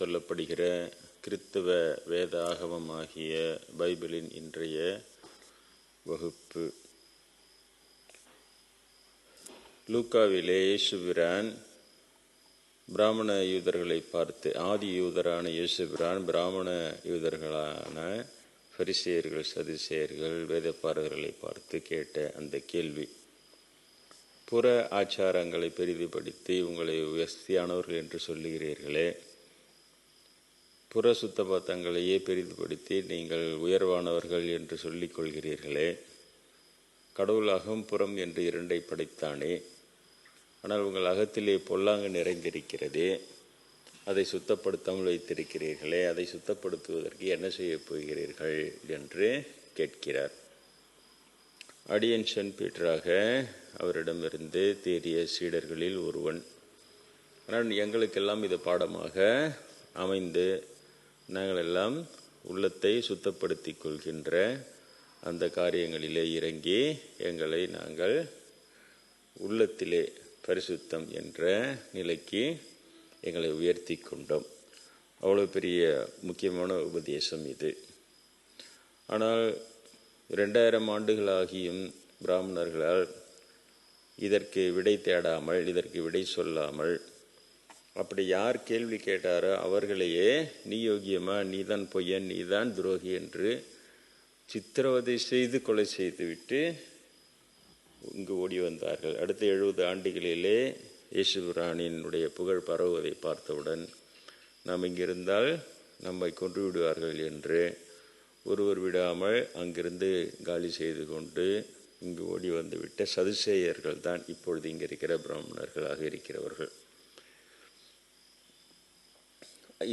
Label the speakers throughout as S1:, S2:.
S1: சொல்லப்படுகிற கிறித்துவ வேத ஆகமம் ஆகிய பைபிளின் இன்றைய வகுப்பு லூக்காவிலே இயேசுபிரான் பிராமண யூதர்களை பார்த்து ஆதி யூதரான இயேசுபிரான் பிராமண யூதர்களான பரிசெயர்கள் சதிசெயர்கள் வேதப்பாரகர்களை பார்த்து கேட்ட அந்த கேள்வி புற ஆச்சாரங்களை பெரிதுபடுத்தி உங்களை உயர்த்தியானவர்கள் என்று சொல்லுகிறீர்களே புற சுத்தபத்தங்களையே பெரிதுபடுத்தி நீங்கள் உயர்வானவர்கள் என்று சொல்லிக் கொள்கிறீர்களே கடவுள் அகம் புறம் என்று இரண்டை படைத்தானே ஆனால் உங்கள் அகத்திலே பொல்லாங்கு நிறைந்திருக்கிறதே அதை சுத்தப்படுத்தாமல் வைத்திருக்கிறீர்களே அதை சுத்தப்படுத்துவதற்கு என்ன செய்யப் போகிறீர்கள் என்று கேட்கிறார் அடியன்ஷன் பீட்டராக அவரிடமிருந்து தேறிய சீடர்களில் ஒருவன் ஆனால் எங்களுக்கெல்லாம் இது பாடமாக அமைந்து நாங்கள் எல்லாம் உள்ளத்தை சுத்தப்படுத்தி கொள்கின்ற அந்த காரியங்களிலே இறங்கி எங்களை நாங்கள் உள்ளத்திலே பரிசுத்தம் என்ற நிலைக்கு எங்களை உயர்த்தி கொண்டோம் அவ்வளோ பெரிய முக்கியமான உபதேசம் இது ஆனால் ரெண்டாயிரம் ஆண்டுகளாகியும் பிராமணர்களால் இதற்கு விடை தேடாமல் இதற்கு விடை சொல்லாமல் அப்படி யார் கேள்வி கேட்டாரோ அவர்களையே நீ யோகியமா நீ தான் பொய்யன் நீ தான் துரோகி என்று சித்திரவதை செய்து கொலை செய்துவிட்டு இங்கு ஓடி வந்தார்கள் அடுத்த எழுபது ஆண்டுகளிலே இயேசுபிராணியினுடைய புகழ் பரவுவதை பார்த்தவுடன் நாம் இங்கிருந்தால் நம்மை கொன்று விடுவார்கள் என்று ஒருவர் விடாமல் அங்கிருந்து காலி செய்து கொண்டு இங்கு ஓடி வந்துவிட்ட சதுசேயர்கள் தான் இப்பொழுது இங்கே இருக்கிற பிராமணர்களாக இருக்கிறவர்கள்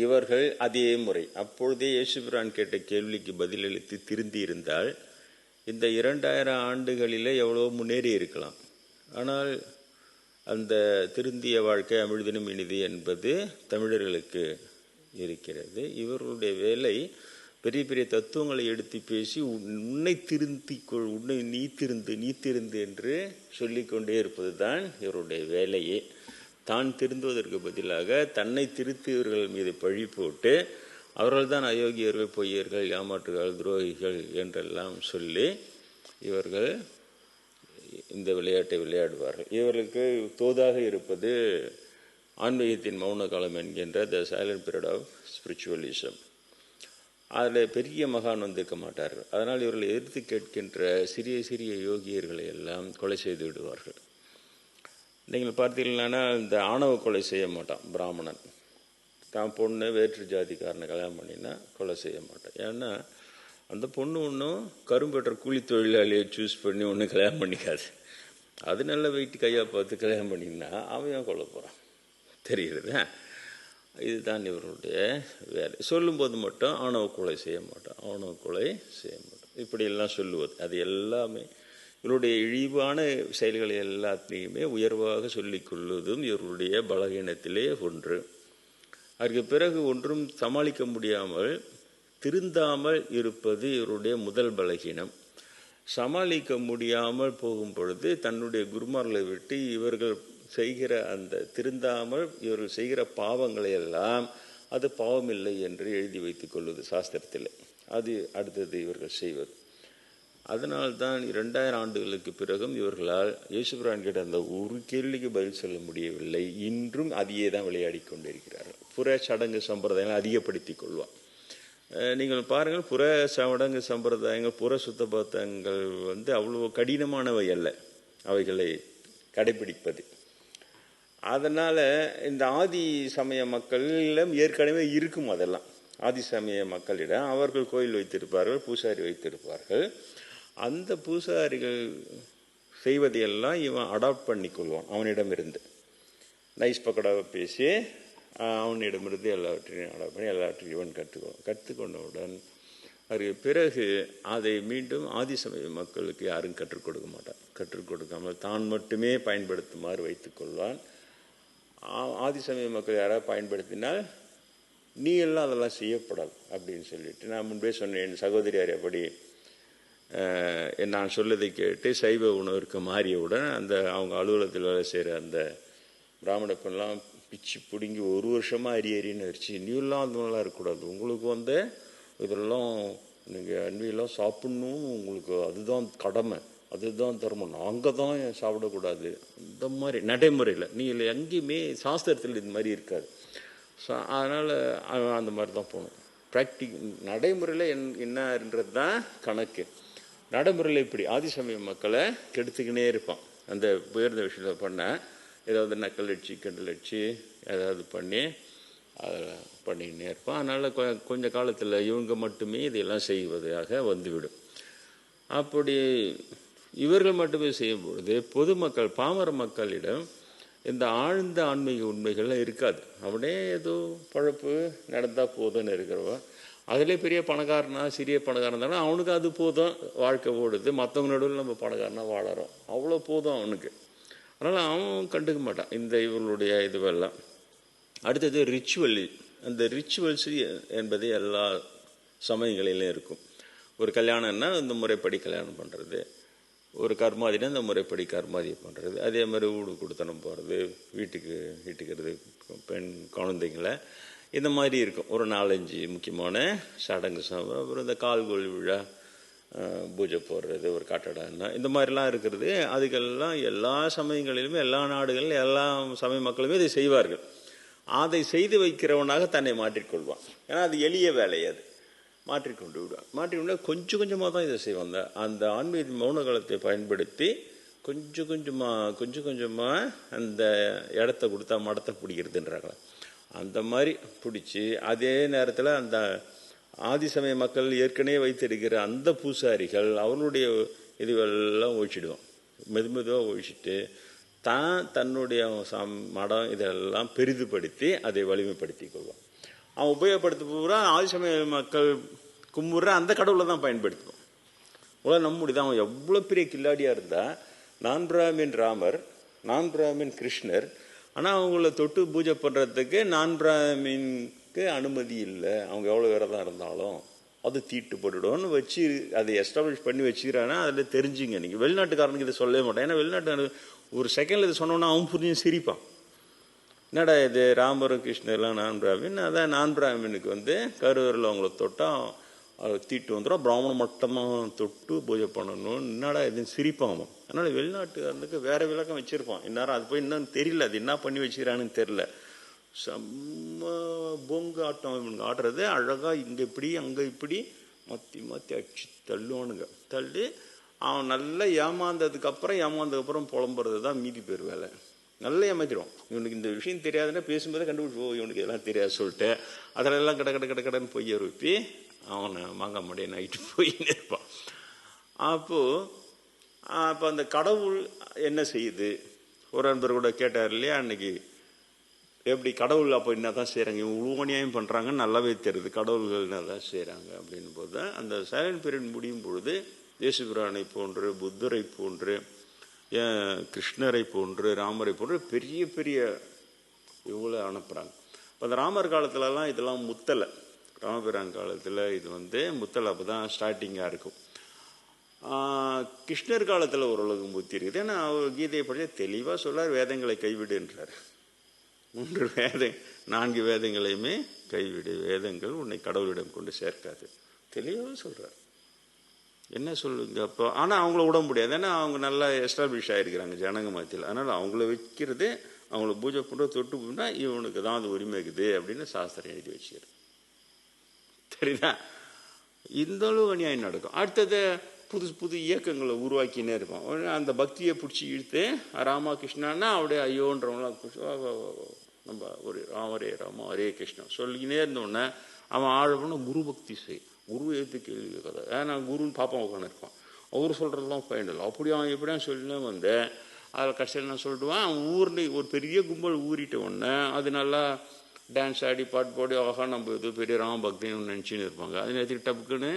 S1: இவர்கள் அதே முறை அப்பொழுதே யேசுபிரான் கேட்ட கேள்விக்கு பதிலளித்து திருந்தி இருந்தால் இந்த இரண்டாயிரம் ஆண்டுகளில் எவ்வளோ முன்னேறி இருக்கலாம் ஆனால் அந்த திருந்திய வாழ்க்கை அமிழ்தினும் இனிது என்பது தமிழர்களுக்கு இருக்கிறது இவர்களுடைய வேலை பெரிய பெரிய தத்துவங்களை எடுத்து பேசி உன்னை திருந்தி கொள் உன்னை நீ திருந்து நீ திருந்து என்று சொல்லிக்கொண்டே இருப்பது தான் இவருடைய வேலையே தான் திருந்துவதற்கு பதிலாக தன்னை திருத்தியவர்கள் மீது பழி போட்டு அவர்கள்தான் அயோக்கியர்கள் பொய்யர்கள் ஏமாற்றுகள் துரோகிகள் என்றெல்லாம் சொல்லி இவர்கள் இந்த விளையாட்டை விளையாடுவார்கள் இவர்களுக்கு தோதாக இருப்பது ஆன்மீகத்தின் மௌன காலம் என்கின்ற the silent period of spiritualism அதில் பெரிய மகான் வந்திருக்க மாட்டார்கள் அதனால் இவர்களை எதிர்த்து கேட்கின்ற சிறிய சிறிய யோகியர்களை எல்லாம் கொலை செய்து விடுவார்கள் நீங்கள் பார்த்தீங்கன்னா இந்த ஆணவ கொலை செய்ய மாட்டான் பிராமணன் தான் பொண்ணு வேற்று ஜாதிக்காரனை கல்யாணம் பண்ணினா கொலை செய்ய மாட்டான் ஏன்னா அந்த பொண்ணு ஒன்றும் கரும்பெற்ற கூலி தொழிலாளியை சூஸ் பண்ணி ஒன்றும் கல்யாணம் பண்ணிக்காது அது நல்ல வெயிட் கையாக பார்த்து கல்யாணம் பண்ணினா அவன் கொலை போகிறான் தெரிகிறது இதுதான் இவருடைய வேலை சொல்லும்போது மட்டும் ஆணவ கொலை செய்ய மாட்டான் ஆணவ கொலை செய்ய மாட்டான் இப்படியெல்லாம் சொல்லுவது அது எல்லாமே இவருடைய இழிவான செயல்களை எல்லாத்தையுமே உயர்வாக சொல்லிக் கொள்வதும் இவருடைய பலகீனத்திலே ஒன்று அதற்கு பிறகு ஒன்றும் சமாளிக்க முடியாமல் திருந்தாமல் இருப்பது இவருடைய முதல் பலகீனம் சமாளிக்க முடியாமல் போகும் பொழுது தன்னுடைய குருமார்களை விட்டு இவர்கள் செய்கிற அந்த திருந்தாமல் இவர்கள் செய்கிற பாவங்களை எல்லாம் அது பாவமில்லை என்று எழுதி வைத்துக் கொள்வது சாஸ்திரத்தில் அது அடுத்தது இவர்கள் செய்வது அதனால்தான் இரண்டாயிரம் ஆண்டுகளுக்கு பிறகும் இவர்களால் யேசுபிரான் கிட்ட அந்த ஒரு கேள்விக்கு பதில் சொல்ல முடியவில்லை இன்றும் அதையே தான் விளையாடி கொண்டிருக்கிறார்கள் புற சடங்கு சம்பிரதாயங்களை அதிகப்படுத்தி கொள்வான் நீங்கள் பாருங்கள் புற சடங்கு சம்பிரதாயங்கள் புற சுத்தபத்தங்கள் வந்து அவ்வளோ கடினமானவை அல்ல அவைகளை கடைபிடிப்பது அதனால் இந்த ஆதி சமய மக்களிடம் ஏற்கனவே இருக்கும் அதெல்லாம் ஆதி சமய மக்களிடம் அவர்கள் கோயில் வைத்திருப்பார்கள் பூசாரி வைத்திருப்பார்கள் அந்த பூசாரிகள் செய்வதையெல்லாம் இவன் அடாப்ட் பண்ணிக்கொள்வான் அவனிடமிருந்து நைஸ் பக்கடாக பேசி அவனிடமிருந்து எல்லாவற்றையும் அடாப்ட் பண்ணி எல்லாவற்றையும் இவன் கற்றுக்குவான் கற்றுக்கொண்டவுடன் அது பிறகு அதை மீண்டும் ஆதி சமய மக்களுக்கு யாரும் கற்றுக் கொடுக்க மாட்டான் கற்றுக் கொடுக்காமல் தான் மட்டுமே பயன்படுத்துமாறு வைத்துக்கொள்வான் சமய மக்கள் யாராவது பயன்படுத்தினால் நீ எல்லாம் அதெல்லாம் செய்யப்படாது அப்படின்னு சொல்லிட்டு நான் முன்பே சொன்னேன் சகோதரியார் எப்படி நான் சொல்லதை கேட்டு சைவ உணவிற்கு மாறியவுடன் அந்த அவங்க அலுவலகத்தில் வேலை செய்கிற அந்த பிராமண பெண்லாம் பிச்சு பிடுங்கி ஒரு வருஷமாக அரி அரியன்னு வச்சு நீயெல்லாம் அந்த மாதிரிலாம் இருக்கக்கூடாது உங்களுக்கு வந்து இதெல்லாம் நீங்கள் அன்பியெல்லாம் சாப்பிட்ணும் உங்களுக்கு அதுதான் கடமை அதுதான் தர்மம் நாங்கள் தான் சாப்பிடக்கூடாது இந்த மாதிரி நடைமுறையில் நீங்கள் எங்கேயுமே சாஸ்திரத்தில் இது மாதிரி இருக்காது ஸோ அதனால் அந்த மாதிரி தான் போகணும் ப்ராக்டிக் நடைமுறையில் என் என்னன்றது தான் கணக்கு நடைமுறையில் இப்படி ஆதிசமய மக்களை கெடுத்துக்கினே இருப்பான் அந்த உயர்ந்த விஷயத்தை பண்ண ஏதாவது நக்கல் அடிச்சு கெண்டல் அடிச்சு ஏதாவது பண்ணி அதில் பண்ணிக்கினே இருப்பான் அதனால் கொஞ்சம் காலத்தில் இவங்க மட்டுமே இதையெல்லாம் செய்வதாக வந்துவிடும் அப்படி இவர்கள் மட்டுமே செய்யும்பொழுது பொதுமக்கள் பாமர மக்களிடம் இந்த ஆழ்ந்த ஆன்மீக உண்மைகள்லாம் இருக்காது அவனே ஏதோ பழப்பு நடந்தால் போதும்னு இருக்கிறவன் அதிலே பெரிய பணக்காரனா சிறிய பணக்காரன் தானே அவனுக்கு அது போதும் வாழ்க்கை ஓடுது மற்றவங்க நடுவில் நம்ம பணக்காரனாக வாழறோம் அவ்வளோ போதும் அவனுக்கு அதனால் அவன் கண்டுக்க மாட்டான் இந்த இவர்களுடைய இதுவெல்லாம் அடுத்தது ரிச்சுவல் அந்த ரிச்சுவல்ஸ் என்பது எல்லா சமயங்களிலும் இருக்கும் ஒரு கல்யாணம்னா இந்த முறைப்படி கல்யாணம் பண்ணுறது ஒரு கர்மாதினா இந்த முறைப்படி கர்மாதியை பண்ணுறது அதே மாதிரி வீடு கொடுத்தனம் போகிறது வீட்டுக்கு வீட்டுக்கிறது பெண் குழந்தைங்களை இந்த மாதிரி இருக்கும் ஒரு நாலஞ்சு முக்கியமான சடங்கு சம்பவம் அப்புறம் இந்த கால்கோல் விழா பூஜை போடுறது ஒரு கட்டடம்னா இந்த மாதிரிலாம் இருக்கிறது அதுக்கெல்லாம் எல்லா சமயங்களிலுமே எல்லா நாடுகளிலும் எல்லா சமய மக்களுமே இதை செய்வார்கள் அதை செய்து வைக்கிறவனாக தன்னை மாற்றிக்கொள்வான் ஏன்னா அது எளிய வேலை அது மாற்றிக்கொண்டு விடுவான் மாற்றிக்கொண்டு கொஞ்சம் கொஞ்சமாக தான் இதை செய்வாங்க அந்த அந்த ஆன்மீக மௌன காலத்தை பயன்படுத்தி கொஞ்சம் கொஞ்சமாக கொஞ்சம் கொஞ்சமாக அந்த இடத்த கொடுத்தா மடத்தை பிடிக்கிறதுன்றாங்களே அந்த மாதிரி பிடிச்சி அதே நேரத்தில் அந்த ஆதிசமய மக்கள் ஏற்கனவே வைத்திருக்கிற அந்த பூசாரிகள் அவர்களுடைய இதுவெல்லாம் ஒழிச்சிடுவோம் மெது மெதுவாக ஒழிச்சிட்டு தான் தன்னுடைய சம் மடம் இதெல்லாம் பெரிதுபடுத்தி அதை வலிமைப்படுத்தி கொள்வான் அவன் உபயோகப்படுத்த பூரா ஆதிசமய மக்கள் கும்புற அந்த கடவுளை தான் பயன்படுத்துவோம் உலக நம்முடையது அவன் எவ்வளோ பெரிய கில்லாடியாக இருந்தால் நான் பிராமின் ராமர் நான் பிராமின் கிருஷ்ணர் ஆனால் அவங்கள தொட்டு பூஜை பண்ணுறதுக்கு நான் பிராமின்க்கு அனுமதி இல்லை அவங்க எவ்வளோ விரதம் இருந்தாலும் அது தீட்டுப்பட்டுடும்னு வச்சு அதை எஸ்டாப்ளிஷ் பண்ணி வச்சுக்கிறான்னா அதில் தெரிஞ்சுங்க நீங்கள் வெளிநாட்டுக்காரனுக்கு இதை சொல்லவே மாட்டேன் ஏன்னா வெளிநாட்டு ஒரு செகண்டில் இதை சொன்னோன்னா அவன் புரிஞ்சு சிரிப்பான் என்னடா இது ராமரும் கிருஷ்ணர்லாம் நான் பிராமின் அதான் நான் பிராமினுக்கு வந்து கருவரில் அவங்கள தொட்டால் தீட்டு வந்துடும் பிராமணம் மட்டமாக தொட்டு பூஜை பண்ணணும் என்னடா எதுவும் சிரிப்பான் அதனால் வெளிநாட்டுக்காரனுக்கு வேறு விளக்கம் வச்சுருப்பான் இந்நேரம் அது போய் இன்னும் தெரியல அது என்ன பண்ணி வச்சுக்கிறான்னு தெரில செம்ம பொங்கு ஆட்டம் ஆடுறது அழகாக இங்கே இப்படி அங்கே இப்படி மாற்றி மாற்றி அடிச்சு தள்ளுவானுங்க தள்ளி அவன் நல்லா ஏமாந்ததுக்கப்புறம் ஏமாந்ததுக்கப்புறம் புலம்புறது தான் மீதி பேர் வேலை நல்லா ஏமாத்திடுவான் இவனுக்கு இந்த விஷயம் தெரியாதுன்னா பேசும்போதே கண்டுபிடிச்சி ஓ இவனுக்கு எல்லாம் தெரியாது சொல்லிட்டு அதிலெல்லாம் கட கட கட கடன்னு பொய்யை அவனை முடிய நைட்டு போயின்னு இருப்பான் அப்போது அப்போ அந்த கடவுள் என்ன செய்யுது ஒரு அன்பர் கூட கேட்டார் இல்லையா அன்னைக்கு எப்படி கடவுள் அப்போ என்ன தான் செய்கிறாங்க இவங்க உள்வனியாயும் பண்ணுறாங்க நல்லாவே தெரியுது கடவுள்கள் என்ன தான் செய்கிறாங்க அப்படின்னு போது அந்த சைலன் பீரியட் முடியும் பொழுது தேசுபிரானை போன்று புத்தரை போன்று கிருஷ்ணரை போன்று ராமரை போன்று பெரிய பெரிய இவங்கள அனுப்புகிறாங்க இப்போ அந்த ராமர் காலத்துலலாம் இதெல்லாம் முத்தலை காலத்தில் இது வந்து முத்தலாப்பு தான் ஸ்டார்டிங்காக இருக்கும் கிருஷ்ணர் காலத்தில் ஓரளவுக்கு புத்தி இருக்குது ஏன்னா அவர் கீதையை படித்த தெளிவாக சொல்லார் வேதங்களை கைவிடுன்றார் மூன்று வேத நான்கு வேதங்களையுமே கைவிடு வேதங்கள் உன்னை கடவுளிடம் கொண்டு சேர்க்காது தெளிவாக சொல்கிறார் என்ன சொல்லுங்க அப்போ ஆனால் அவங்கள விட முடியாது ஏன்னா அவங்க நல்லா எஸ்டாப்ளிஷ் ஆகிருக்கிறாங்க ஜனங்க மத்தியில் அதனால் அவங்கள வைக்கிறது அவங்கள பூஜை பண்ணுற தொட்டு போனால் இவனுக்கு தான் அது உரிமை இருக்குது அப்படின்னு சாஸ்திரம் எழுதி வச்சுக்கிறது தெரியுதா இந்த அளவு அநியாயம் நடக்கும் அடுத்தது புதுசு புது இயக்கங்களை உருவாக்கினே இருப்பான் உடனே அந்த பக்தியை பிடிச்சி இழுத்து ராமகிருஷ்ணான்னா அப்படியே ஐயோன்றவங்களாம் நம்ம ஒரு ராமரே ஹரே ராம ஹரே கிருஷ்ணா சொல்லிக்கினே இருந்தோடனே அவன் ஆழப்போனா குரு பக்தி செய் குரு எழுத்து கேள்வி கதை ஏன்னா குருன்னு பாப்பான் உட்காந்து இருப்பான் அவர் சொல்கிறதெல்லாம் ஃபைனல் அப்படி அவன் எப்படியும் சொல்லினே வந்து அதில் கடைசியில் நான் சொல்லிடுவான் அவன் ஊர்னு ஒரு பெரிய கும்பல் ஊறிட்ட உடனே அது நல்லா டான்ஸ் ஆடி பாட்டு பாடி ஆகா நம்ம இது பெரிய ராம பக்தின்னு நினச்சின்னு இருப்பாங்க அதை நேற்று டப்புக்குன்னு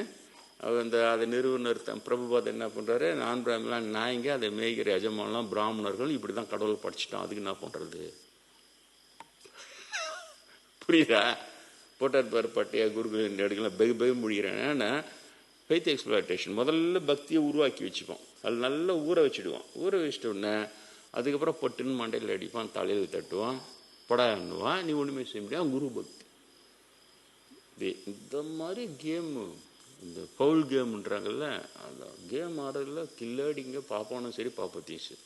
S1: அந்த அதை நிறுவனர் த பிரபுபாத் என்ன பண்ணுறாரு நான் பிராமிலாம் நாயங்க அதை மேய்கிற யஜமானலாம் பிராமணர்கள் இப்படி தான் கடவுள் படிச்சிட்டோம் அதுக்கு என்ன பண்ணுறது புரியுதா போட்டார் பேர் பட்டியா குருகுலின் எடுக்கலாம் பெகு பெகு முடிகிறேன் ஏன்னா ஃபைத் எக்ஸ்பிளாட்டேஷன் முதல்ல பக்தியை உருவாக்கி வச்சுப்போம் அது நல்லா ஊற வச்சுடுவோம் ஊற வச்சிட்டோன்னே அதுக்கப்புறம் பொட்டுன்னு மண்டையில் அடிப்பான் தலையில் தட்டுவான் படான்னுவான் நீ ஒன்றுமே செய்ய முடியாது குரு பக்தி இந்த மாதிரி கேமு இந்த பவுல் கேம்ன்றாங்கல்ல அந்த கேம் ஆடுறதுல கில்லாடிங்க பாப்பானும் சரி பாப்பத்தையும் சரி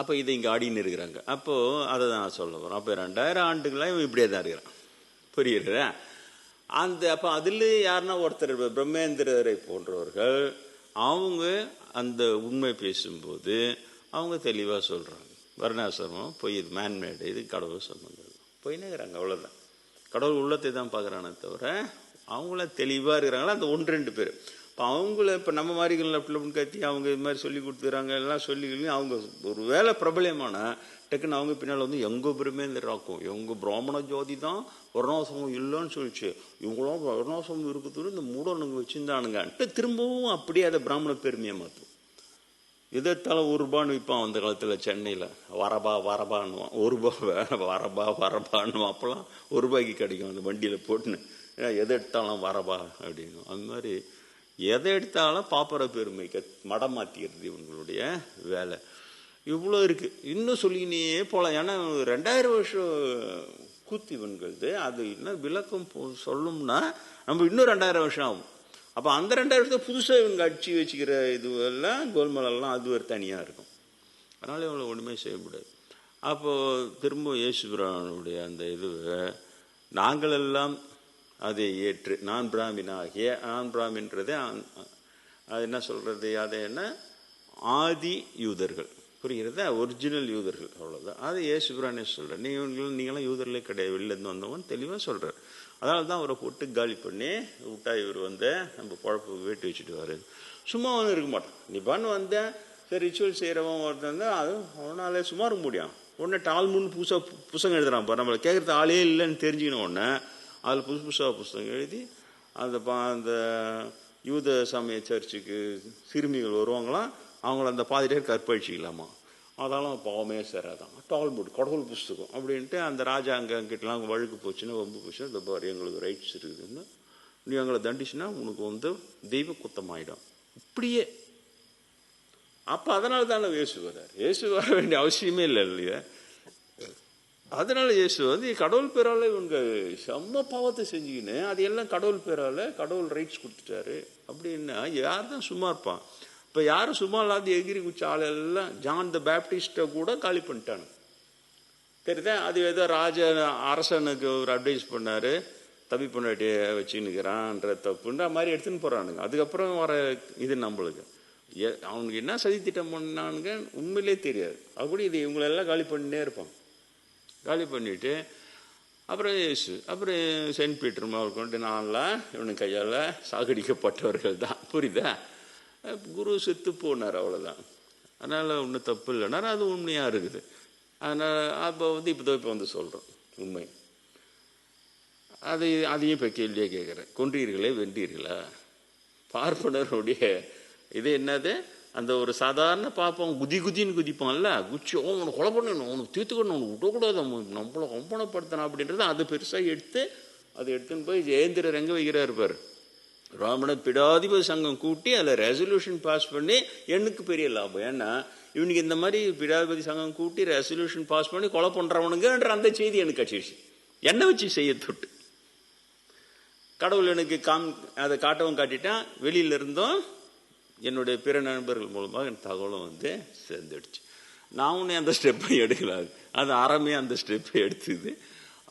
S1: அப்போ இதை இங்கே ஆடின்னு இருக்கிறாங்க அப்போது அதை தான் நான் சொல்ல போகிறோம் அப்போ ரெண்டாயிரம் ஆண்டுகளாக இவன் இப்படியே தான் இருக்கிறான் புரியுற அந்த அப்போ அதில் யாருன்னா ஒருத்தர் பிரம்மேந்திரரை போன்றவர்கள் அவங்க அந்த உண்மை பேசும்போது அவங்க தெளிவாக சொல்கிறாங்க வருணாசிரமம் பொய் இது மேன்மேடு இது கடவுள் சம்பந்தம் பொய்னுங்கிறாங்க அவ்வளோதான் கடவுள் உள்ளத்தை தான் பார்க்குறானே தவிர அவங்கள தெளிவாக இருக்கிறாங்களா அந்த ஒன்று ரெண்டு பேர் இப்போ அவங்கள இப்போ நம்ம மாதிரி அப்படின்னு கத்தி அவங்க இது மாதிரி சொல்லி கொடுத்துறாங்க எல்லாம் சொல்லி அவங்க ஒரு வேலை பிரபலமான டக்குன்னு அவங்க பின்னால் வந்து எங்கள் இந்த ராக்கும் எங்கள் பிராமண ஜோதி தான் வருணாசிரமம் இல்லைன்னு சொல்லிச்சு இவங்களும் வருணாசிரமம் இருக்கிறது இந்த நாங்கள் வச்சுருந்தானுங்கன்ட்டு திரும்பவும் அப்படியே அதை பிராமண பெருமையை மாற்றும் எதிர்த்தாலும் ஒரு ரூபான்னு விற்பான் அந்த காலத்தில் சென்னையில் வரபா வரபான்னுவான் ஒரு ரூபா வரபா வரபான்னுவான் அப்போல்லாம் ஒரு ரூபாய்க்கு கிடைக்கும் அந்த வண்டியில் போட்டுன்னு எதை எடுத்தாலும் வரபா அப்படின்னு அந்த மாதிரி எதை எடுத்தாலும் பாப்பர பெருமை க மடமாத்திக்கிறது இவங்களுடைய வேலை இவ்வளோ இருக்குது இன்னும் சொல்லினே போகலாம் ஏன்னா ரெண்டாயிரம் வருஷம் கூத்து இவன்கிறது அது இன்னும் விளக்கம் சொல்லணும்னா நம்ம இன்னும் ரெண்டாயிரம் வருஷம் ஆகும் அப்போ அந்த ரெண்டாயிரத்துக்கு புதுசாக இவங்க அடிச்சு வச்சுக்கிற இதுவெல்லாம் கோல்மலெல்லாம் அது ஒரு தனியாக இருக்கும் அதனால் இவங்களை ஒன்றுமே முடியாது அப்போது திரும்ப இயேசுபிரானுடைய அந்த இதுவை நாங்களெல்லாம் அதை ஏற்று நான் பிராமினாகிய நான் பிராமின்றதே அது என்ன சொல்கிறது அதை என்ன ஆதி யூதர்கள் புரிகிறது ஒரிஜினல் யூதர்கள் அவ்வளோதான் அது ஏசு சுப்ரானே சொல்கிறார் நீங்கள் நீங்களாம் யூதர்களே கிடையாது வெளிலேருந்து வந்தவன் தெளிவாக சொல்கிறார் அதனால தான் அவரை போட்டு காலி பண்ணி விட்டா இவர் வந்து நம்ம குழப்ப வேட்டி வச்சுட்டு வரு சும்மா ஒன்றும் இருக்க மாட்டான் பண்ணு வந்தேன் சரி ரிச்சுவல் செய்கிறவன் ஒருத்தன் தான் அது அவனாலே சும்மா இருக்க முடியும் உடனே முன் புதுசாக புஸ்தகம் எழுதுகிறான் பாரு நம்மளை கேட்குறது ஆளே இல்லைன்னு தெரிஞ்சுக்கணும் உடனே அதில் புதுசு புதுசாக புஸ்தகம் எழுதி அந்த பா அந்த யூத சமய சர்ச்சுக்கு சிறுமிகள் வருவாங்களாம் அவங்கள அந்த பாதிரியார் கற்பழிச்சிக்கலாமா அதெல்லாம் பாவமே சேராதான் டால்முட் கடவுள் புஸ்தகம் அப்படின்ட்டு அந்த ராஜா அங்கே அங்கிட்டலாம் வழுக்கு போச்சுன்னா வம்பு போச்சுன்னா இந்த எங்களுக்கு ரைட்ஸ் இருக்குதுன்னு நீ எங்களை தண்டிச்சுன்னா உனக்கு வந்து தெய்வ ஆகிடும் இப்படியே அப்போ அதனால தானே இயேசு வரார் இயேசு வர வேண்டிய அவசியமே இல்லை இல்லையா அதனால இயேசு வந்து கடவுள் பேரால் இவங்க செம்ம பாவத்தை செஞ்சுக்கின்னு அது எல்லாம் கடவுள் பேரால் கடவுள் ரைட்ஸ் கொடுத்துட்டாரு அப்படின்னா யார் தான் சும்மா இருப்பான் இப்போ யாரும் சும்மா இல்லாத எகிரி குச்சி ஆளெல்லாம் ஜான் த பேப்டிஸ்ட்டை கூட காலி பண்ணிட்டானு தெரியுதா அது ஏதோ ராஜ அரசனுக்கு ஒரு அட்வைஸ் பண்ணார் தம்பி பொண்டாட்டி வச்சுன்னுக்கிறான்ற தப்புன்ற மாதிரி எடுத்துன்னு போகிறானுங்க அதுக்கப்புறம் வர இது நம்மளுக்கு அவனுக்கு என்ன சதி திட்டம் பண்ணானுங்க உண்மையிலே தெரியாது அப்படி கூட இது இவங்களெல்லாம் காலி பண்ணே இருப்பான் காலி பண்ணிவிட்டு அப்புறம் ஏசு அப்புறம் சென்ட் பீட்டர் மாவட்டம் நான்லாம் இவனுக்கு கையால் சாகடிக்கப்பட்டவர்கள் தான் புரியுதா குரு செத்து போனார் அவ்வளோதான் அதனால் ஒன்றும் தப்பு இல்லைனாரு அது உண்மையாக இருக்குது அதனால் அப்போ வந்து இப்போ இப்போ வந்து சொல்கிறோம் உண்மை அதை அதையும் இப்போ கேள்வியாக கேட்குறேன் கொன்றீர்களே வென்றீர்களா பார்ப்பனருடைய இது என்னது அந்த ஒரு சாதாரண பார்ப்போம் குதி குதின்னு குதிப்பான்ல குச்சி ஓ உனக்கு கொலை பண்ணணும் உனக்கு தீர்த்துக்கணும் உனக்கு விடக்கூடாது நம்மளை கொம்பனப்படுத்தணும் அப்படின்றத அது பெருசாக எடுத்து அதை எடுத்துன்னு போய் ஜெயந்திரர் எங்கே வைக்கிறார் இருப்பார் ராமண பிடாதிபதி சங்கம் கூட்டி அதில் ரெசல்யூஷன் பாஸ் பண்ணி எனக்கு பெரிய லாபம் ஏன்னா இவனுக்கு இந்த மாதிரி பிடாதிபதி சங்கம் கூட்டி ரெசல்யூஷன் பாஸ் பண்ணி கொலை பண்ணுறவனுங்கன்ற அந்த செய்தி எனக்கு கட்சிடுச்சு என்னை வச்சு செய்ய தொட்டு கடவுள் எனக்கு காம் அதை காட்டவும் காட்டிட்டான் வெளியில் இருந்தும் என்னுடைய பிற நண்பர்கள் மூலமாக என் தகவலும் வந்து சேர்ந்துடுச்சு நான் ஒன்று அந்த ஸ்டெப்பை எடுக்கலாது அது அறமே அந்த ஸ்டெப்பை எடுத்துது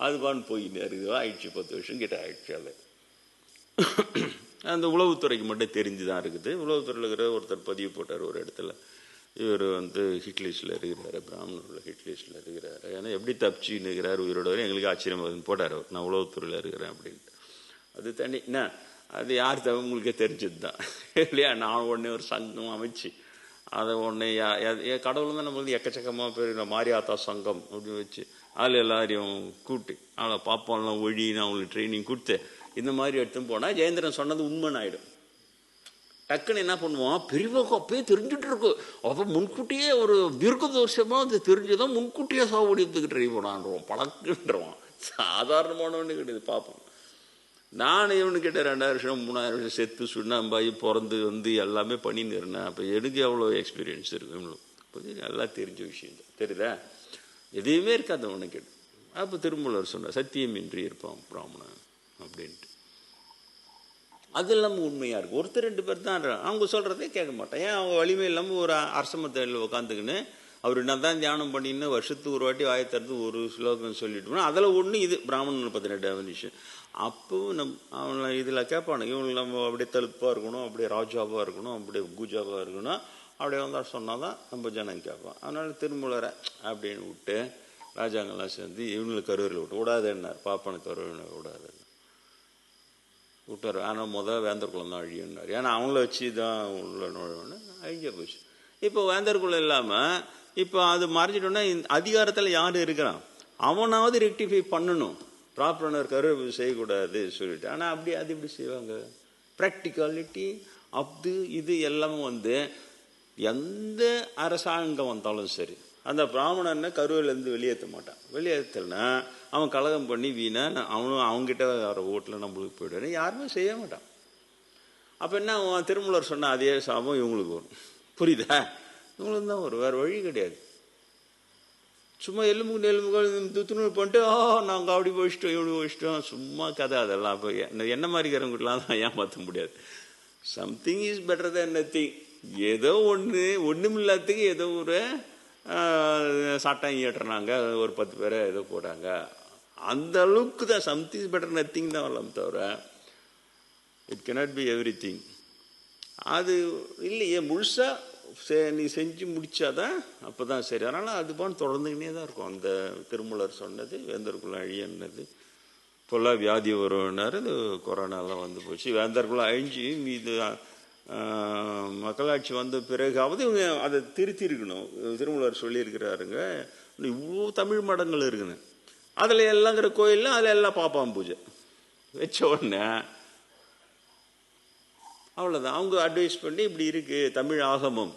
S1: அதுவான் போயின்னு இருக்குது ஆயிடுச்சு பத்து வருஷம் கிட்ட ஆயிடுச்சு அதை அந்த உளவுத்துறைக்கு மட்டும் தெரிஞ்சு தான் இருக்குது உளவுத்துறையில் இருக்கிற ஒருத்தர் பதிவு போட்டார் ஒரு இடத்துல இவர் வந்து ஹிட்லிஸ்டில் இருக்கிறாரு பிராமணூரில் ஹிட்லிஸ்டில் இருக்கிறாரு ஏன்னா எப்படி தப்பிச்சு இருக்கிறார் உயிரோட வரையும் எங்களுக்கு ஆச்சரியமாக போட்டார் அவர் நான் உளவுத்துறையில் இருக்கிறேன் அப்படின்ட்டு அது தனி என்ன அது யார் தவிர உங்களுக்கே தெரிஞ்சது தான் இல்லையா நான் உடனே ஒரு சங்கம் அமைச்சு அதை உடனே கடவுள் தான் நம்ம வந்து எக்கச்சக்கமாக பேர் மாரியாத்தா சங்கம் அப்படின்னு வச்சு அதில் எல்லாரையும் கூட்டி அதில் பாப்பாலாம் ஒழி நான் அவங்களுக்கு ட்ரைனிங் கொடுத்து இந்த மாதிரி எடுத்து போனால் ஜெயேந்திரன் சொன்னது உண்மன் ஆகிடும் டக்குன்னு என்ன பண்ணுவோம் பெரியவங்க அப்பயே தெரிஞ்சுட்டு இருக்கு அப்போ முன்கூட்டியே ஒரு தோஷமாக அது தெரிஞ்சுதான் முன்கூட்டியே சாவடித்துக்கு ட்ரை பண்ணான்றோம் பழக்குன்றோம் சாதாரணமானவனு கிடையாது பார்ப்போம் நான் இவனுக்கிட்ட ரெண்டாயிரம் வருஷம் மூணாயிரம் வருஷம் செத்து சுண்ணாம்பாய் பிறந்து வந்து எல்லாமே பண்ணின்னு இருந்தேன் அப்போ எனக்கு எவ்வளோ எக்ஸ்பீரியன்ஸ் இருக்கு இவனுக்கு நல்லா தெரிஞ்ச விஷயம் தெரியுதா எதையுமே இருக்காது அவனுக்கு அப்போ திருமூலர் சொன்னார் சத்தியம் இன்றி இருப்பான் பிராமணன் அப்படின்ட்டு அது இல்லாமல் உண்மையாக இருக்கும் ஒருத்தர் ரெண்டு பேர் தான் அவங்க சொல்கிறதே கேட்க மாட்டேன் ஏன் அவங்க வலிமை இல்லாமல் ஒரு அரசமத்தையில் உட்காந்துக்கின்னு அவர் என்ன தான் தியானம் பண்ணின்னு வருஷத்துக்கு ஒரு வாட்டி வாயத்தறது ஒரு ஸ்லோகம் சொல்லிட்டோம்னா அதில் ஒன்று இது பிராமணன் பற்றின டெஃபினிஷன் அப்போவும் நம் அவனை இதில் கேட்பானு இவங்க நம்ம அப்படியே தழுப்பாக இருக்கணும் அப்படியே ராஜாவாக இருக்கணும் அப்படியே குஜாவாக இருக்கணும் அப்படியே வந்தால் சொன்னால் தான் நம்ம ஜனம் கேட்பான் அதனால் திருமூலரை அப்படின்னு விட்டு ராஜாங்கெல்லாம் சேர்ந்து இவங்களுக்கு கருவில் விட்டு விடாதுன்னார் பாப்பனுக்கு கருவில் விடாது விட்டார் ஆனால் முதல் குளம் தான் அழியுன்னார் ஏன்னா அவங்கள வச்சு தான் உள்ள நுழைவுன்னு அழிஞ்ச போச்சு இப்போ குளம் இல்லாமல் இப்போ அது மறைஞ்சிட்டோன்னா அதிகாரத்தில் யார் இருக்கிறான் அவனாவது ரெக்டிஃபை பண்ணணும் ப்ராப்பரான கரு செய்யக்கூடாது சொல்லிட்டு ஆனால் அப்படி அது இப்படி செய்வாங்க ப்ராக்டிகாலிட்டி அது இது எல்லாமே வந்து எந்த அரசாங்கம் வந்தாலும் சரி அந்த பிராமணனை கருவிலேருந்து வெளியேற்ற மாட்டான் வெளியேற்றலைன்னா அவன் கலகம் பண்ணி வீணா அவனும் அவங்ககிட்ட வர ஓட்டில் நம்மளுக்கு போய்டுவேன் யாருமே செய்ய மாட்டான் அப்போ என்ன அவன் திருமூலர் சொன்ன அதே சாபம் இவங்களுக்கு வரும் புரியுதா இவங்களுக்கு தான் வரும் வேறு வழி கிடையாது சும்மா எலும்பு எலும்புகள் துணு பண்ணிட்டு ஓ நாங்கள் அப்படி போயிட்டோம் இவ்வளோ போயிட்டோம் சும்மா கதை அதெல்லாம் அப்போ என்ன மாதிரி இருக்கிறவங்களாம் தான் ஏமாற்ற முடியாது சம்திங் இஸ் பெட்டர் என்ன நத்திங் ஏதோ ஒன்று ஒன்றும் இல்லாததுக்கு ஏதோ ஒரு சட்டம் ஏற்றுனாங்க ஒரு பத்து பேரை ஏதோ போட்டாங்க அந்த அளவுக்கு தான் சம்திங் பெட்டர் நத்திங் தான் வரலாம் தவிர it cannot be everything அது இல்லையே முழுசாக சே நீ செஞ்சு முடித்தாதான் அப்போ தான் சரி அதனால் அதுபான் தொடர்ந்துக்கினே தான் இருக்கும் அந்த திருமூலர் சொன்னது வேந்தர்குள்ள அழியன்னது பொல்லா வியாதி வரும்னாரு இது கொரோனாலாம் வந்து போச்சு வேந்தர்குள்ள அழிஞ்சு இது மக்களாட்சி வந்த பிறகாவது இவங்க அதை திருத்தியிருக்கணும் திருமலர் சொல்லியிருக்கிறாருங்க இவ்வளோ தமிழ் மடங்கள் இருக்குது அதில் எல்லாங்கிற கோயிலில் அதில் எல்லாம் பார்ப்பாம் பூஜை வச்ச உடனே அவ்வளோதான் அவங்க அட்வைஸ் பண்ணி இப்படி இருக்குது தமிழ் ஆகமம்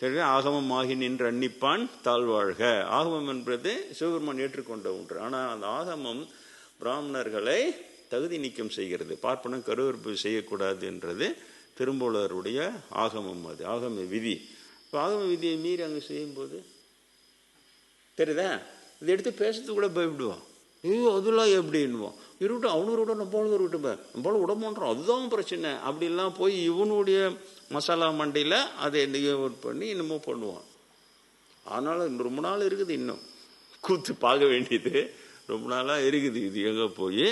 S1: தெரிஞ்ச ஆகமம் ஆகி நின்று அன்னிப்பான் தாழ்வாழ்க ஆகமம் என்பது சிவபெருமான் ஏற்றுக்கொண்ட ஒன்று ஆனால் அந்த ஆகமம் பிராமணர்களை தகுதி நீக்கம் செய்கிறது பார்ப்பனம் கருவறுப்பு செய்யக்கூடாது என்றது திருமூலருடைய ஆகமம் அது ஆகம விதி இப்போ ஆகம விதியை மீறி அங்கே செய்யும்போது தெரியுதா இதை எடுத்து பேசுறது கூட பயப்படுவோம் ஐயோ அதெல்லாம் எப்படின்வோம் இருக்கட்டும் அவனூரோட நம்மளும் இருக்கட்டும் நம்மளும் விட மாட்டோம் அதுதான் பிரச்சனை அப்படிலாம் போய் இவனுடைய மசாலா மண்டியில் அதை ஒர்க் பண்ணி இன்னமும் பண்ணுவான் அதனால் ரொம்ப நாள் இருக்குது இன்னும் கூத்து பார்க்க வேண்டியது ரொம்ப நாளாக இருக்குது இது எங்கே போய்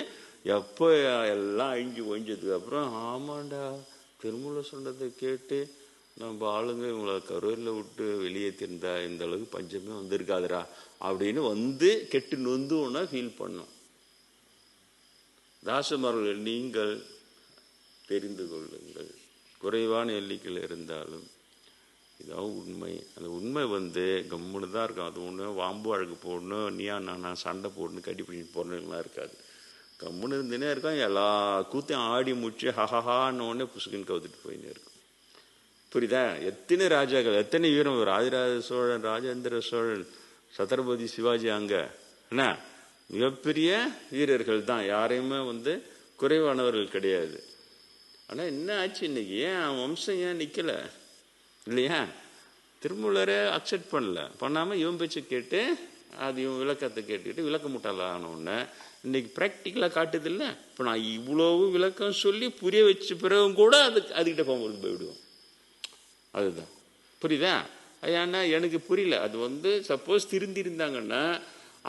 S1: எப்போ எல்லாம் அழிஞ்சு ஒழிஞ்சதுக்கு அப்புறம் ஆமாண்டா திருமூல சொன்னதை கேட்டு நம்ம ஆளுங்க இவங்களை கரூரில் விட்டு வெளியே வெளியேற்றிருந்தா இந்த அளவுக்கு பஞ்சமே வந்திருக்காதுரா அப்படின்னு வந்து கெட்டு நொந்து ஒன்றா ஃபீல் பண்ணும் தாசமர்கள் நீங்கள் தெரிந்து கொள்ளுங்கள் குறைவான எல்லிக்கல் இருந்தாலும் இதாவும் உண்மை அந்த உண்மை வந்து கம்முன்னு தான் இருக்கும் அது ஒன்று வாம்பு அழகு போடணும் நீயா நானா சண்டை போடணும் கட்டி பிடிச்சிட்டு போடணுங்களாம் இருக்காது கம்முன்னு இருந்துன்னே இருக்கும் எல்லா கூத்தையும் ஆடி முடிச்சு ஹஹஹான்னு ஒன்று புசுக்குன்னு கவுத்துட்டு போயினே இருக்கும் புரியுதா எத்தனை ராஜாக்கள் எத்தனை வீரம் ராஜராஜ சோழன் ராஜேந்திர சோழன் சத்ரபதி சிவாஜி அங்கே என்ன மிகப்பெரிய வீரர்கள் தான் யாரையுமே வந்து குறைவானவர்கள் கிடையாது ஆனால் என்ன ஆச்சு இன்னைக்கு ஏன் அவன் வம்சம் ஏன் நிற்கலை இல்லையா திருமூலரை அக்செப்ட் பண்ணல பண்ணாமல் இவன் பேச்சு கேட்டு அதையும் விளக்கத்தை கேட்டுக்கிட்டு விளக்க முட்டாளான உடனே இன்றைக்கி ப்ராக்டிக்கலாக காட்டுதில்ல இப்போ நான் இவ்வளோவும் விளக்கம் சொல்லி புரிய வச்ச பிறகும் கூட அதுக்கு அதுக்கிட்ட போகும்போது போயிடுவோம் அதுதான் புரியுதா ஏன்னா எனக்கு புரியல அது வந்து சப்போஸ் திருந்திருந்தாங்கன்னா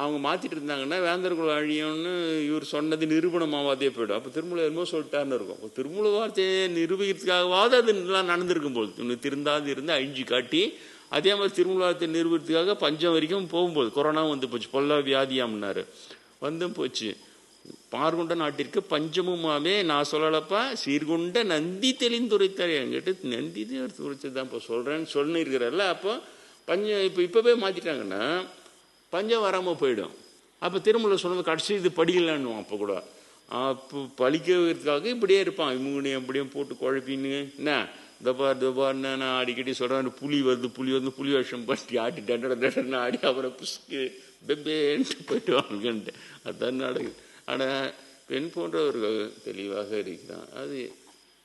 S1: அவங்க மாற்றிட்டு இருந்தாங்கன்னா வேந்தர்குல அழியம்னு இவர் சொன்னது நிரூபணமாவாதே போயிடும் அப்போ திருமூல என்னமோ சொல்லிட்டாருன்னு இருக்கும் இப்போ திருமூல வார்த்தையை நிரூபிக்கிறதுக்காகவாது அது நல்லா நடந்திருக்கும் போது திருந்தாது இருந்து அழிஞ்சு காட்டி அதே மாதிரி திருமூலத்தை நிறுவனத்துக்காக பஞ்சம் வரைக்கும் போகும்போது கொரோனாவும் வந்து போச்சு பொல்லா வியாதியாம்னாரு வந்தும் போச்சு பார்கொண்ட நாட்டிற்கு பஞ்சமுமாவே நான் சொல்லலப்பா சீர்குண்ட நந்தி தெளிந்துரைத்தார் என்கிட்ட நந்தி துரைச்சது தான் இப்போ சொல்கிறேன்னு சொல்லிருக்கிறல்ல அப்போ பஞ்சம் இப்போ இப்போவே மாற்றிட்டாங்கன்னா பஞ்சம் வராமல் போயிடும் அப்போ திருமூல சொன்னது கடைசி இது படிக்கலான்னு அப்போ கூட அப்போ பழிக்கிறதுக்காக இப்படியே இருப்பான் இவங்கனையும் அப்படியே போட்டு குழப்பின்னு என்ன தபார் தபார்னு நான் அடிக்கடி சொல்கிறேன் புலி வருது புலி வந்து புலி வருஷம் பட்டி ஆட்டி டண்டட டண்டன்னு ஆடி அவரை புசுக்கு பெப்பேன்ட்டு போயிட்டு வாங்கன்ட்டு அதுதான் நடக்குது ஆனால் பெண் போன்றவர்கள் தெளிவாக இருக்கிறான் அது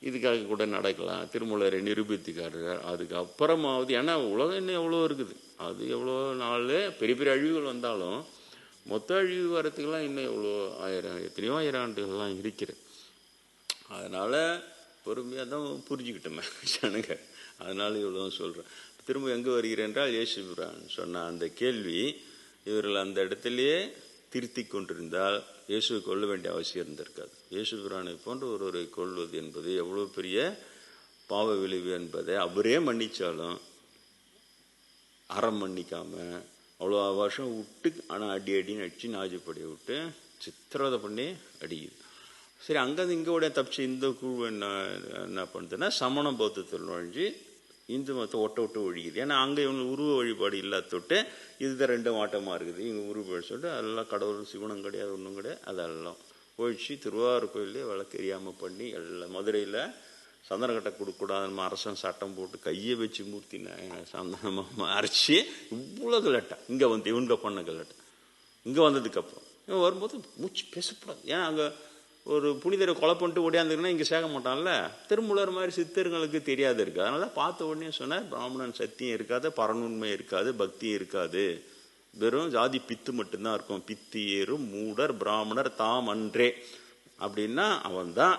S1: இதுக்காக கூட நடக்கலாம் திருமூலரை நிரூபித்து காட்டுறார் அதுக்கு அப்புறமாவது ஏன்னா உலகம் இன்னும் எவ்வளோ இருக்குது அது எவ்வளோ நாள் பெரிய பெரிய அழிவுகள் வந்தாலும் மொத்த அழிவு வரத்துக்கெல்லாம் இன்னும் எவ்வளோ ஆயிரம் எத்தனையோ ஆயிரம் ஆண்டுகள்லாம் இருக்கிறது அதனால் பொறுமையாக தான் புரிஞ்சுக்கிட்டோமே ஜனங்க அதனால் இவ்வளோ சொல்கிறேன் திரும்ப எங்கே வருகிறேன் என்றால் பிரான் சொன்ன அந்த கேள்வி இவர்கள் அந்த இடத்துலையே திருத்தி கொண்டிருந்தால் இயேசுவை கொள்ள வேண்டிய அவசியம் இருந்திருக்காது இயேசு பிரானை போன்ற ஒருவரை கொள்வது என்பது எவ்வளோ பெரிய பாவ விளைவு என்பதை அவரே மன்னித்தாலும் அறம் மன்னிக்காமல் அவ்வளோ வருஷம் விட்டு ஆனால் அடி அடின்னு நடிச்சு நாஜப்படியை விட்டு சித்திரவதை பண்ணி அடிக்குது சரி அங்கேருந்து இங்கே உடனே தப்பிச்சு இந்த குழு என்ன என்ன பண்ணுதுன்னா சமண பௌத்தத்தில் நுழைஞ்சு இந்து மதத்தை ஒட்ட விட்டு ஒழிக்குது ஏன்னா அங்கே இவங்க உருவ வழிபாடு இல்லாத தொட்டு இதுதான் ரெண்டு மாட்டமாக இருக்குது இவங்க உருவ சொல்லிட்டு அதெல்லாம் கடவுள் சிவனம் கிடையாது ஒன்றும் கிடையாது அதெல்லாம் ஒழிச்சு திருவாரூர் கோயிலே தெரியாமல் பண்ணி எல்லாம் மதுரையில் சந்தனக்கட்டை கொடுக்கூடாதுன்னு அரசன் சட்டம் போட்டு கையை வச்சு மூர்த்தின சந்தனமாக அரைச்சி இவ்வளோ கலட்டா இங்கே வந்து இவங்க பண்ண கலட்டா இங்கே வந்ததுக்கப்புறம் இவன் வரும்போது மூச்சு பேசப்படாது ஏன்னா அங்கே ஒரு புனிதரை கொலை பண்ணிட்டு ஓடியாந்துருக்குன்னா இங்கே சேர்க்க மாட்டான்ல திருமூலர் மாதிரி சித்தர்களுக்கு தெரியாது இருக்குது அதனால பார்த்த உடனே சொன்னார் பிராமணன் சத்தியம் இருக்காது பரநுண்மை இருக்காது பக்தி இருக்காது வெறும் ஜாதி பித்து மட்டும்தான் இருக்கும் பித்தியரும் மூடர் பிராமணர் தாம் அன்றே அப்படின்னா அவன் தான்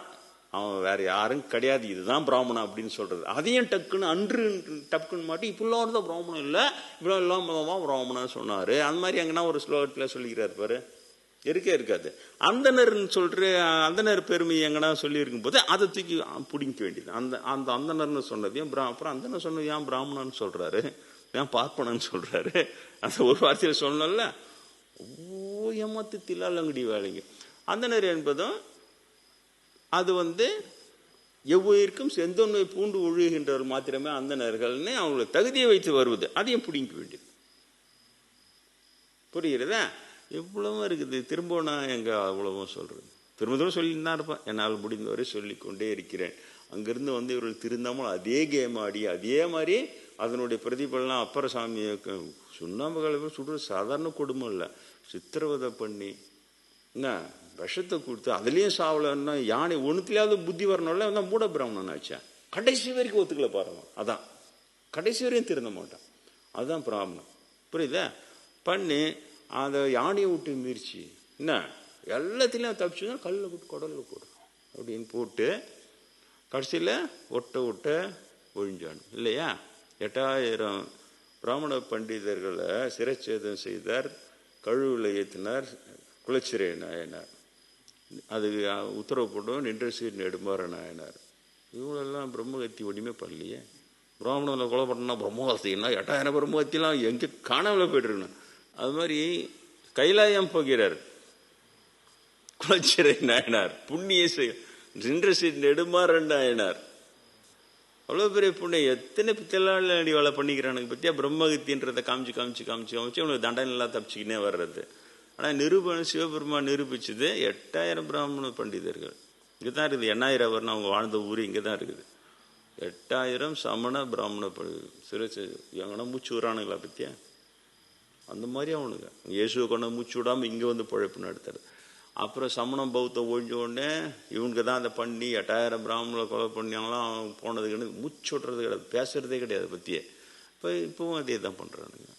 S1: அவன் வேற யாரும் கிடையாது இதுதான் பிராமணன் அப்படின்னு சொல்றது அதையும் டக்குன்னு அன்று டக்குன்னு மாட்டி இப்படிலாம் இருந்தால் பிராமணம் இல்லை இப்படிலாம் இல்லாமல் தான் பிராமணன் சொன்னார் அந்த மாதிரி எங்கன்னா ஒரு ஸ்லோகத்தில் சொல்லிக்கிறார் பாரு இருக்கே இருக்காது அந்தனர்னு சொல்கிற அந்தனர் பெருமை எங்கன்னா சொல்லியிருக்கும் போது அதை தூக்கி பிடிக்க வேண்டியது அந்த அந்த அந்தனர்னு சொன்னதையும் பிரா அப்புறம் அந்தனர் சொன்னது ஏன் பிராமணன்னு சொல்கிறாரு ஏன் பார்ப்பனன்னு சொல்கிறாரு அந்த ஒரு வார்த்தையில் சொல்லணும்ல ஓ ஏமாத்து தில்லாலங்குடி வேலைங்க அந்தனர் என்பதும் அது வந்து எவ்வயிருக்கும் செந்தொன்மை பூண்டு ஒரு மாத்திரமே அந்தனர்கள்னு அவங்களுக்கு தகுதியை வைத்து வருவது அதையும் பிடிங்க வேண்டியது புரிகிறதா எவ்வளவும் இருக்குது திரும்ப நான் எங்கே அவ்வளவும் சொல்கிறேன் திரும்ப திரும்ப சொல்லி தான் இருப்பேன் என்னால் முடிந்தவரை சொல்லிக்கொண்டே இருக்கிறேன் அங்கேருந்து வந்து இவர்கள் திருந்தாமல் அதே கேம் ஆடி அதே மாதிரி அதனுடைய பிரதிபலனாக அப்பர சாமியை சுண்ணாம்பு கலவை சுடுற சாதாரண குடும்பம் இல்லை சித்திரவதை பண்ணி என்ன விஷத்தை கொடுத்து அதுலேயும் சாவலன்னா யானை ஒன்றுத்துலையாவது புத்தி வரணும்ல அவன் மூட பிராமணன் ஆச்சேன் கடைசி வரைக்கும் ஒத்துக்கல பாருவான் அதான் கடைசி வரையும் திருந்த மாட்டான் அதுதான் பிராமணம் புரியுதா பண்ணி அதை யானையை விட்டு மீறிச்சு என்ன எல்லாத்துலேயும் தான் கல்லில் போட்டு குடலில் போடு அப்படின்னு போட்டு கடைசியில் ஒட்ட ஒட்ட ஒழிஞ்சானு இல்லையா எட்டாயிரம் பிராமண பண்டிதர்களை சிறச்சேதம் செய்தார் கழுவில் ஏற்றினார் குளச்சிறை நாயனார் அது உத்தரவு போட்டோம் நின்ற சீர் நெடுமாற நாயனார் இவங்களெல்லாம் பிரம்மகத்தி ஒன்றுமே பண்ணலையே பிராமணனை கொலை பண்ணா பிரம்மகத்தின்னா எட்டாயிரம் பிரம்மகத்திலாம் எங்கே காணாமல் போய்ட்டுருக்கணும் அது மாதிரி கைலாயம் போகிறார் குலச்சிறை நாயனார் புண்ணிய நின்ற நெடுமாறன் நாயனார் அவ்வளோ பெரிய புண்ணிய எத்தனை அடி வேலை பண்ணிக்கிறானுங்க பற்றியா பிரம்மகத்தின்றத காமிச்சு காமிச்சு காமிச்சு காமிச்சு அவனுக்கு எல்லாம் தப்பிச்சுக்கினே வர்றது ஆனால் நிரூபணம் சிவபெருமான் நிரூபிச்சது எட்டாயிரம் பிராமண பண்டிதர்கள் இங்கே தான் இருக்குது எண்ணாயிரம் அவர்னு அவங்க வாழ்ந்த ஊர் இங்கே தான் இருக்குது எட்டாயிரம் சமண பிராமண பண்டிதர் சிறு எங்கன்னா மூச்சு ஊரானுங்களா பற்றியா அந்த மாதிரி அவனுங்க இயேசுவை கொண்டு மூச்சு விடாமல் இங்கே வந்து பழைப்பு நடத்துறது அப்புறம் சமணம் பௌத்தம் ஒழிஞ்ச உடனே இவனுக்கு தான் அதை பண்ணி எட்டாயிரம் பிராமணர்களை கொலை பண்ணியாங்களாம் அவன் போனதுக்குன்னு மூச்சு விட்றது கிடையாது பேசுகிறதே கிடையாது பற்றியே இப்போ இப்போவும் அதே தான் பண்ணுறானுங்க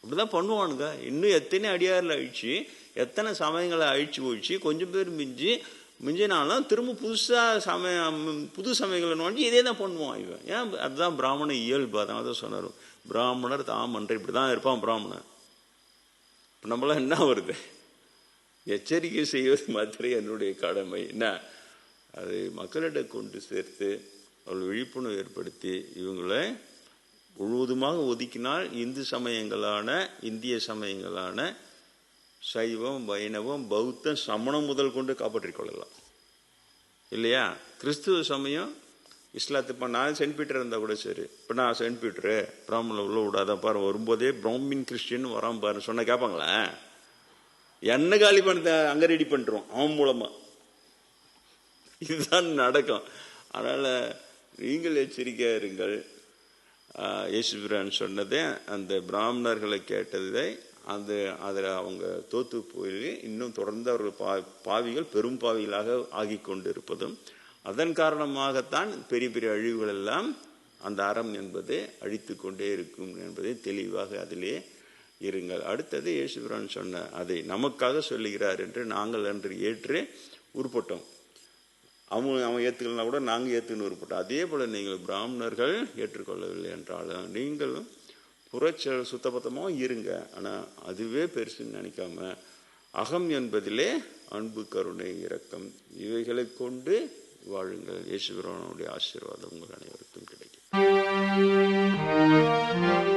S1: அப்படி தான் பண்ணுவானுங்க இன்னும் எத்தனை அடியாரில் அழிச்சு எத்தனை சமயங்களை அழிச்சு போயிடுச்சு கொஞ்சம் பேர் மிஞ்சி மிஞ்சினாலும் திரும்ப புதுசாக சமயம் புது சமயங்களை நோண்டி இதே தான் பண்ணுவான் இவன் ஏன் அதுதான் பிராமண இயல்பு அதான் தான் சொன்னார் பிராமணர் தாமன்ற இப்படி தான் இருப்பான் பிராமணன் நம்மளாம் என்ன வருது எச்சரிக்கை செய்வது மாதிரி என்னுடைய கடமை என்ன அதை மக்களிடம் கொண்டு சேர்த்து அவள் விழிப்புணர்வு ஏற்படுத்தி இவங்களை முழுவதுமாக ஒதுக்கினால் இந்து சமயங்களான இந்திய சமயங்களான சைவம் வைணவம் பௌத்தம் சமணம் முதல் கொண்டு காப்பாற்றிக்கொள்ளலாம் இல்லையா கிறிஸ்துவ சமயம் இஸ்லாத்து இப்போ நான் சென்ட் பீட்டர் இருந்தால் கூட சரி இப்போ நான் சென்ட் பீட்டரு பிராமணில் உள்ள விடாதான் பாரு வரும்போதே பிராமின் கிறிஸ்டின் வராமல் பாருன்னு சொன்னால் கேட்பாங்களே என்ன காலி பண்ண அங்கே ரெடி பண்ணுறோம் அவன் மூலமாக இதுதான் நடக்கும் அதனால் நீங்கள் எச்சரிக்கையாக இருங்கள் இயேசுபிரான் சொன்னதே அந்த பிராமணர்களை கேட்டதை அந்த அதில் அவங்க தோத்து போய் இன்னும் தொடர்ந்து அவர்கள் பா பாவிகள் பெரும் பாவிகளாக ஆகி இருப்பதும் அதன் காரணமாகத்தான் பெரிய பெரிய அழிவுகள் எல்லாம் அந்த அறம் என்பது அழித்து கொண்டே இருக்கும் என்பதை தெளிவாக அதிலே இருங்கள் அடுத்தது இயேசுபிரான் சொன்ன அதை நமக்காக சொல்லுகிறார் என்று நாங்கள் என்று ஏற்று உருப்பட்டோம் அவன் அவன் ஏற்றுக்கலாம் கூட நாங்கள் ஏற்றுன்னு உருப்பட்டோம் அதே போல் நீங்கள் பிராமணர்கள் ஏற்றுக்கொள்ளவில்லை என்றாலும் நீங்களும் புறச்ச சுத்தபத்தமாக இருங்க ஆனால் அதுவே பெருசுன்னு நினைக்காம அகம் என்பதிலே அன்பு கருணை இரக்கம் இவைகளை கொண்டு வாழுங்கள் இயேசுபிரானுடைய ஆசீர்வாதம் உங்கள் அனைவருக்கும் கிடைக்கும்